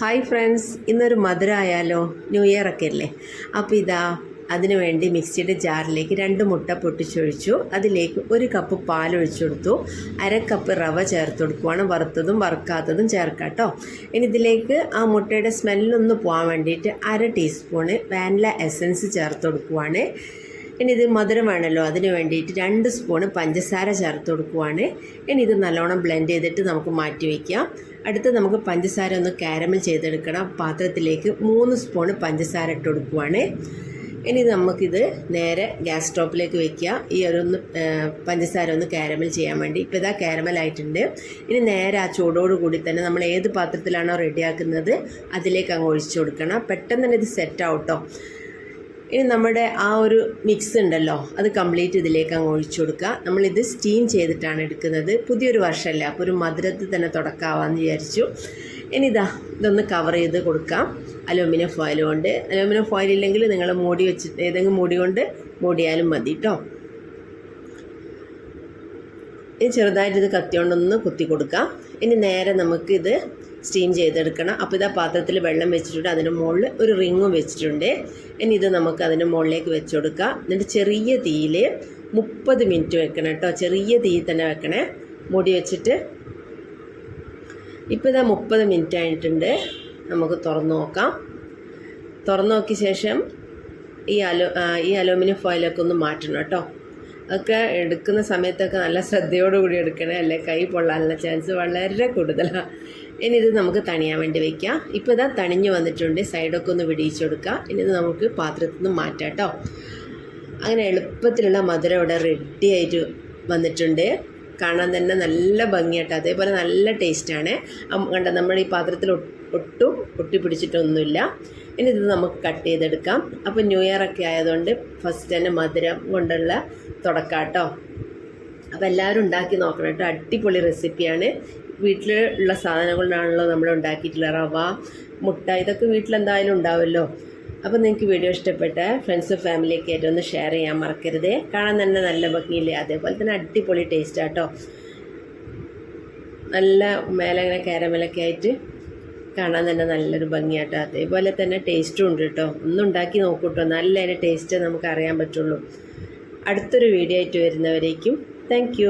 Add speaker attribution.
Speaker 1: Hi friends ഇന്നൊരു മധുര ആയാലോ? New year ഒക്കെ അല്ലേ? അപ്പോൾ ഇതാ അതിനുവേണ്ടി മിക്സിയുടെ ജാറിലേക്ക് രണ്ട് മുട്ട പൊട്ടിച്ചൊഴിച്ചു. അതിലേക്ക് ഒരു കപ്പ് പാൽ ഒഴിച്ചു കൊടുത്തു. അര കപ്പ് റവ ചേർത്ത് കൊടുക്കുവാണ്. വറുത്തതും വറുക്കാത്തതും ചേർക്കാം കേട്ടോ. ഇനി ഇതിലേക്ക് ആ മുട്ടയുടെ സ്മെല്ലൊന്ന് പോകാൻ വേണ്ടിയിട്ട് അര ടീസ്പൂണ് വാനില എസൻസ് ചേർത്ത് കൊടുക്കുവാണ്. ഇനി ഇത് മധുരം വേണമല്ലോ അതിന് വേണ്ടിയിട്ട് രണ്ട് സ്പൂണ് പഞ്ചസാര ചേർത്ത് കൊടുക്കുവാണ്. ഇനി ഇത് നല്ലോണം ബ്ലെൻഡ് ചെയ്തിട്ട് നമുക്ക് മാറ്റി വയ്ക്കാം അടുത്ത് നമുക്ക് പഞ്ചസാര ഒന്ന് കാരമൽ ചെയ്തെടുക്കണം. പാത്രത്തിലേക്ക് മൂന്ന് സ്പൂണ് പഞ്ചസാര ഇട്ട് കൊടുക്കുവാണ്. ഇനി നമുക്കിത് നേരെ ഗ്യാസ് സ്റ്റോപ്പിലേക്ക് വെക്കുക ഈ ഒരു പഞ്ചസാര ഒന്ന് കാരമൽ ചെയ്യാൻ വേണ്ടി. ഇപ്പോൾ ഇതാ കാരമലായിട്ടുണ്ട് ഇനി നേരെ ആ ചൂടോട് കൂടി തന്നെ നമ്മൾ ഏത് പാത്രത്തിലാണോ റെഡിയാക്കുന്നത് അതിലേക്ക് അങ്ങ് ഒഴിച്ചു കൊടുക്കണം. പെട്ടെന്ന് തന്നെ ഇത് സെറ്റ് ആവട്ടോ ഇനി നമ്മുടെ ആ ഒരു മിക്സ് ഉണ്ടല്ലോ അത് കംപ്ലീറ്റ് ഇതിലേക്ക് അങ്ങ് ഒഴിച്ചു കൊടുക്കുക. നമ്മളിത് സ്റ്റീം ചെയ്തിട്ടാണ് എടുക്കുന്നത്. പുതിയൊരു വർഷമല്ലേ അപ്പോൾ ഒരു മധുരത്തിൽ തന്നെ തുടക്കാവാന്ന് വിചാരിച്ചു. ഇനി ഇതാ ഇതൊന്ന് കവർ ചെയ്ത് കൊടുക്കാം. അലൂമിനിയം ഫോയിൽ കൊണ്ട്. അലൂമിനിയം ഫോയിൽ ഇല്ലെങ്കിൽ നിങ്ങൾ മൂടി വെച്ചിട്ട് ഏതെങ്കിലും മൂടി കൊണ്ട് മൂടിയാലും മതി കേട്ടോ ഇനി ചെറുതായിട്ട് ഇത് കത്തിയോണ്ടൊന്ന് കുത്തി കൊടുക്കാം. ഇനി നേരെ നമുക്കിത് സ്റ്റീം ചെയ്തെടുക്കണം. അപ്പോൾ ഇതാ പാത്രത്തിൽ വെള്ളം വെച്ചിട്ടുണ്ട്. അതിന്റെ മുകളിൽ ഒരു റിങ്ങും വെച്ചിട്ടുണ്ട്. ഇനി ഇത് നമുക്ക് അതിന്റെ മുകളിലേക്ക് വെച്ച് കൊടുക്കാം. എന്നിട്ട് ചെറിയ തീയിൽ മുപ്പത് മിനിറ്റ് വെക്കണം കേട്ടോ. ചെറിയ തീ തന്നെ വെക്കണേ. മൂടി വെച്ചിട്ട് ഇപ്പോൾ ഇതാ മുപ്പത് മിനിറ്റ് ആയിട്ടുണ്ട്. നമുക്ക് തുറന്നു നോക്കാം. തുറന്നു നോക്കിയ ശേഷം ഈ അലോ ഈ അലൂമിനിയം ഫോയിലൊക്കെ ഒന്ന് മാറ്റണം കേട്ടോ. അതൊക്കെ എടുക്കുന്ന സമയത്തൊക്കെ നല്ല ശ്രദ്ധയോടുകൂടി എടുക്കണേ അല്ലേ? കൈ പൊള്ളാനുള്ള ചാൻസ് വളരെ കൂടുതലാണ് ഇനി ഇത് നമുക്ക് തണിയാൻ വേണ്ടി വെക്കാം. ഇപ്പോൾ ഇതാ തണിഞ്ഞു വന്നിട്ടുണ്ട്. സൈഡൊക്കെ ഒന്ന് വിടിയിച്ചു ഇനി ഇത് നമുക്ക് പാത്രത്തിൽ നിന്ന് മാറ്റാം കേട്ടോ അങ്ങനെ എളുപ്പത്തിലുള്ള മധുരം ഇവിടെ റെഡി ആയിട്ട് വന്നിട്ടുണ്ട്. കാണാൻ തന്നെ നല്ല ഭംഗിയാട്ടോ അതേപോലെ നല്ല ടേസ്റ്റാണ്. കണ്ട നമ്മൾ ഈ പാത്രത്തിൽ ഒട്ടും ഒട്ടി പിടിച്ചിട്ടൊന്നുമില്ല ഇനി ഇത് നമുക്ക് കട്ട് ചെയ്തെടുക്കാം. അപ്പോൾ ന്യൂ ഇയർ ഒക്കെ ആയതുകൊണ്ട് ഫസ്റ്റ് തന്നെ മധുരം കൊണ്ടുള്ള തുടക്കാട്ടോ. അപ്പോൾ എല്ലാവരും ഉണ്ടാക്കി നോക്കണം കേട്ടോ. അടിപൊളി റെസിപ്പിയാണ്. വീട്ടിലുള്ള സാധനങ്ങളാണല്ലോ നമ്മൾ ഉണ്ടാക്കിയിട്ടുള്ള റവ മുട്ട ഇതൊക്കെ വീട്ടിലെന്തായാലും ഉണ്ടാവുമല്ലോ അപ്പോൾ നിങ്ങൾക്ക് വീഡിയോ ഇഷ്ടപ്പെട്ട ഫ്രണ്ട്സ് ഫാമിലിയൊക്കെ ആയിട്ട് ഒന്ന് ഷെയർ ചെയ്യാൻ മറക്കരുത്. കാണാൻ തന്നെ നല്ല ഭംഗിയില്ലേ? അതേപോലെ തന്നെ അടിപൊളി ടേസ്റ്റ് ആട്ടോ. നല്ല മേലെ ഇങ്ങനെ കാരമലൊക്കെ ആയിട്ട് കാണാൻ തന്നെ നല്ലൊരു ഭംഗിയാട്ടോ. അതേപോലെ തന്നെ ടേസ്റ്റും ഉണ്ട് കേട്ടോ ഒന്ന് ഉണ്ടാക്കി നോക്കൂട്ടോ. നല്ല അതിന്റെ ടേസ്റ്റ് നമുക്ക് അറിയാൻ പറ്റുള്ളൂ. അടുത്തൊരു വീഡിയോ ആയിട്ട് വരുന്നവരേക്കും താങ്ക്